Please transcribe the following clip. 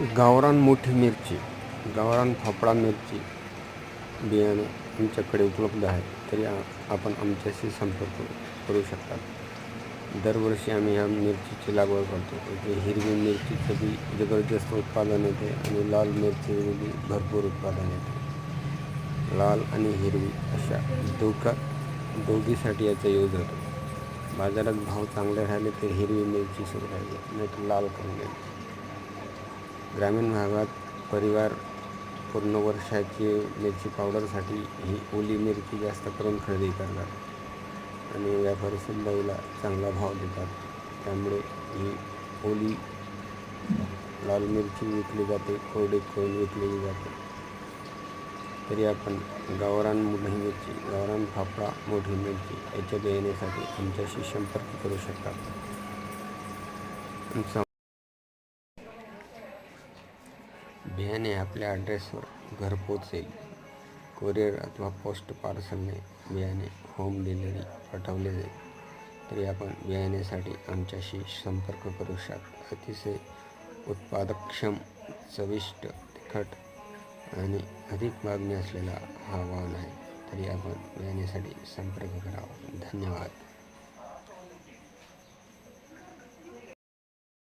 गावरान मोठी मिरची गावरान फाफडा मिरची बियाणे आमच्याकडे उपलब्ध आहे तरी आपण आमच्याशी संपर्क करू शकता. दरवर्षी आम्ही ह्या मिरचीची लागवड करतो. इथे हिरवी मिरचीचं बी जबरदस्त उत्पादन येते आणि लाल मिरचीचं बी भरपूर उत्पादन येते. लाल आणि हिरवी अशा दोघा दोघीसाठी याचा यूज होतो. बाजारात भाव चांगले राहिले तर हिरवी मिरची सुरू राहिली नाही तर लाल करून घ्यायची. ग्रामीण भागात परिवार पूर्ण वर्षाची मिरची पावडरसाठी ही ओली मिरची जास्त करून खरेदी करतात. आणि व्यापारी सुद्धा हिला चांगला भाव देतात. त्यामुळे ही ओली लाल मिरची विकली जाते कोरडे कोळी विकलेली जाते. तरी आपण गावरान मोठी मिरची गावरान फाफडा मोठी मिरची याच्या देण्यासाठी आमच्याशी संपर्क करू शकता. बियाणे आपल्या ॲड्रेसवर घरपोच येईल कोरिअर अथवा पोस्ट पार्सलने बियाणे होम डिलिव्हरी पाठवले जाईल. तरी आपण बियाण्यासाठी आमच्याशी संपर्क करू शकता अतिशय उत्पादकक्षम चविष्ट तिखट आणि अधिक मागणी असलेला हा वाहन आहे. तरी आपण बियाण्यासाठी संपर्क करावा. धन्यवाद.